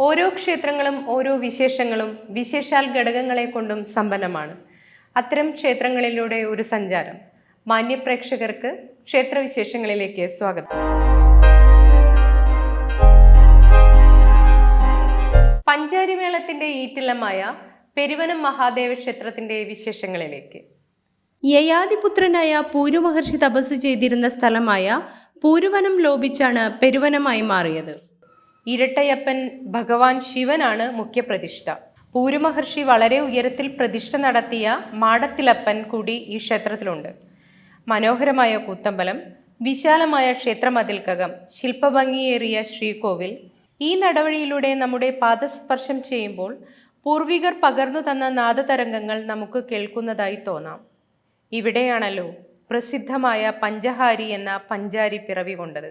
ഓരോ ക്ഷേത്രങ്ങളും ഓരോ വിശേഷങ്ങളും വിശേഷാൽ ഘടകങ്ങളെ കൊണ്ടും സമ്പന്നമാണ്. അത്തരം ക്ഷേത്രങ്ങളിലൂടെ ഒരു സഞ്ചാരം. മാന്യപ്രേക്ഷകർക്ക് ക്ഷേത്രവിശേഷങ്ങളിലേക്ക് സ്വാഗതം. പഞ്ചാരിമേളത്തിന്റെ ഈറ്റിലമായ പെരുവനം മഹാദേവ ക്ഷേത്രത്തിന്റെ വിശേഷങ്ങളിലേക്ക്. യയാതിപുത്രനായ പൂരുമഹർഷി തപസ് ചെയ്തിരുന്ന സ്ഥലമായ പൂരുവനം ലോപിച്ചാണ് പെരുവനമായി മാറിയത്. ഇരട്ടയപ്പൻ ഭഗവാൻ ശിവനാണ് മുഖ്യപ്രതിഷ്ഠ. പൂരുമഹർഷി വളരെ ഉയരത്തിൽ പ്രതിഷ്ഠ നടത്തിയ മാടത്തിലപ്പൻ കൂടി ഈ ക്ഷേത്രത്തിലുണ്ട്. മനോഹരമായ കൂത്തമ്പലം വിശാലമായ ക്ഷേത്രമതിൽക്കകം ശില്പഭംഗിയേറിയ ശ്രീകോവിൽ. ഈ നടവഴിയിലൂടെ നമ്മുടെ പാദസ്പർശം ചെയ്യുമ്പോൾ പൂർവികർ പകർന്നു തന്ന നാദതരംഗങ്ങൾ നമുക്ക് കേൾക്കുന്നതായി തോന്നാം. ഇവിടെയാണല്ലോ പ്രസിദ്ധമായ പഞ്ചഹാരി എന്ന പഞ്ചാരി പിറവി കൊണ്ടത്.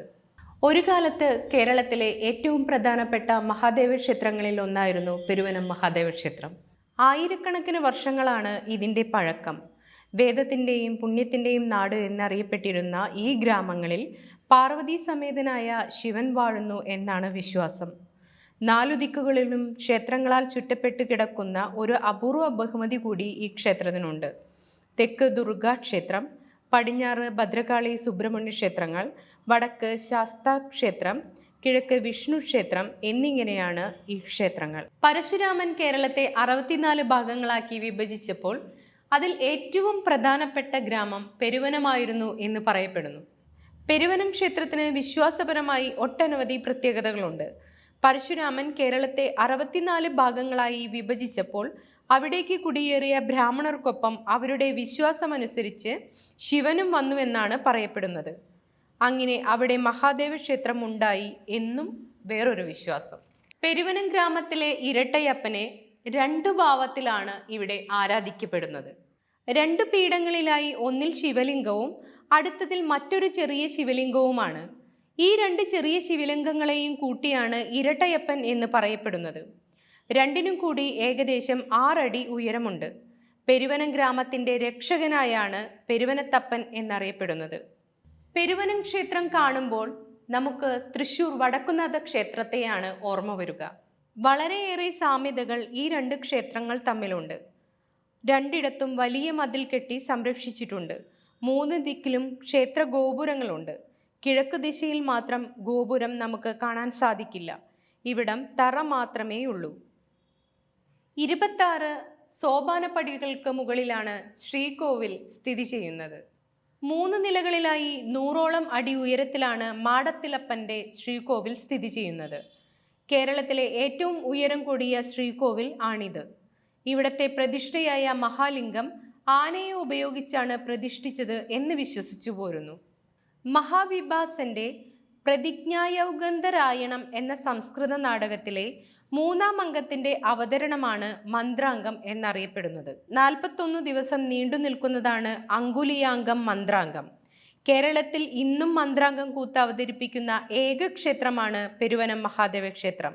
ഒരു കാലത്ത് കേരളത്തിലെ ഏറ്റവും പ്രധാനപ്പെട്ട മഹാദേവ ക്ഷേത്രങ്ങളിൽ ഒന്നായിരുന്നു പെരുവനം മഹാദേവ ക്ഷേത്രം. ആയിരക്കണക്കിന് വർഷങ്ങളാണ് ഇതിന്റെ പഴക്കം. വേദത്തിന്റെയും പുണ്യത്തിന്റെയും നാട് എന്നറിയപ്പെട്ടിരുന്ന ഈ ഗ്രാമങ്ങളിൽ പാർവതി സമേതനായ ശിവൻ വാഴുന്നു എന്നാണ് വിശ്വാസം. നാലു ദിക്കുകളിലും ക്ഷേത്രങ്ങളാൽ ചുറ്റപ്പെട്ട് കിടക്കുന്ന ഒരു അപൂർവ ബഹുമതി കൂടി ഈ ക്ഷേത്രത്തിനുണ്ട്. തെക്ക് ദുർഗാ ക്ഷേത്രം പടിഞ്ഞാറ് ഭദ്രകാളി സുബ്രഹ്മണ്യ ക്ഷേത്രങ്ങൾ വടക്ക് ശാസ്ത ക്ഷേത്രം കിഴക്ക് വിഷ്ണു ക്ഷേത്രം എന്നിങ്ങനെയാണ് ഈ ക്ഷേത്രങ്ങൾ. പരശുരാമൻ കേരളത്തെ അറുപത്തിനാല് ഭാഗങ്ങളാക്കി വിഭജിച്ചപ്പോൾ അതിൽ ഏറ്റവും പ്രധാനപ്പെട്ട ഗ്രാമം പെരുവനമായിരുന്നു എന്ന് പറയപ്പെടുന്നു. പെരുവനം ക്ഷേത്രത്തിന് വിശ്വാസപരമായി ഒട്ടനവധി പ്രത്യേകതകളുണ്ട്. പരശുരാമൻ കേരളത്തെ അറുപത്തിനാല് ഭാഗങ്ങളായി വിഭജിച്ചപ്പോൾ അവിടേക്ക് കുടിയേറിയ ബ്രാഹ്മണർക്കൊപ്പം അവരുടെ വിശ്വാസമനുസരിച്ച് ശിവനും വന്നുവെന്നാണ് പറയപ്പെടുന്നത്. അങ്ങനെ അവിടെ മഹാദേവ ക്ഷേത്രം ഉണ്ടായി എന്നും വേറൊരു വിശ്വാസം. പെരുവനം ഗ്രാമത്തിലെ ഇരട്ടയപ്പനെ രണ്ടു ഭാവത്തിലാണ് ഇവിടെ ആരാധിക്കപ്പെടുന്നത്. രണ്ട് പീഠങ്ങളിലായി ഒന്നിൽ ശിവലിംഗവും അടുത്തതിൽ മറ്റൊരു ചെറിയ ശിവലിംഗവുമാണ്. ഈ രണ്ട് ചെറിയ ശിവലിംഗങ്ങളെയും കൂട്ടിയാണ് ഇരട്ടയപ്പൻ എന്ന് പറയപ്പെടുന്നത്. രണ്ടിനും കൂടി ഏകദേശം ആറടി ഉയരമുണ്ട്. പെരുവനം ഗ്രാമത്തിന്റെ രക്ഷകനായാണ് പെരുവനത്തപ്പൻ എന്നറിയപ്പെടുന്നത്. പെരുവനം ക്ഷേത്രം കാണുമ്പോൾ നമുക്ക് തൃശൂർ വടക്കുന്നാഥ ക്ഷേത്രത്തെയാണ് ഓർമ്മ വരിക. വളരെയേറെ സാമ്യതകൾ ഈ രണ്ട് ക്ഷേത്രങ്ങൾ തമ്മിലുണ്ട്. രണ്ടിടത്തും വലിയ മതിൽ കെട്ടി സംരക്ഷിച്ചിട്ടുണ്ട്. മൂന്ന് ദിക്കിലും ക്ഷേത്ര ഗോപുരങ്ങളുണ്ട്. കിഴക്ക് ദിശയിൽ മാത്രം ഗോപുരം നമുക്ക് കാണാൻ സാധിക്കില്ല. ഇവിടം തറ മാത്രമേ ഉള്ളൂ ഇരുപത്താറ് സോപാനപ്പടികൾക്ക് മുകളിലാണ് ശ്രീകോവിൽ സ്ഥിതി ചെയ്യുന്നത്. മൂന്ന് നിലകളിലായി നൂറോളം അടി ഉയരത്തിലാണ് മാടത്തിലപ്പന്റെ ശ്രീകോവിൽ സ്ഥിതി ചെയ്യുന്നത്. കേരളത്തിലെ ഏറ്റവും ഉയരം കൂടിയ ശ്രീകോവിൽ ആണിത്. ഇവിടത്തെ പ്രതിഷ്ഠയായ മഹാലിംഗം ആനയെ ഉപയോഗിച്ചാണ് പ്രതിഷ്ഠിച്ചത് എന്ന് വിശ്വസിച്ചു പോരുന്നു മഹാവിഭാസന്റെ പ്രതിജ്ഞായൗഗന്ധരായണം എന്ന സംസ്കൃത നാടകത്തിലെ മൂന്നാം അംഗത്തിന്റെ അവതരണമാണ് മന്ത്രാംഗം എന്നറിയപ്പെടുന്നത്. നാൽപ്പത്തൊന്ന് ദിവസം നീണ്ടു നിൽക്കുന്നതാണ് അങ്കുലിയാംഗം മന്ത്രാംഗം. കേരളത്തിൽ ഇന്നും മന്ത്രാംഗം കൂത്ത് അവതരിപ്പിക്കുന്ന ഏക ക്ഷേത്രമാണ് പെരുവനം മഹാദേവ ക്ഷേത്രം.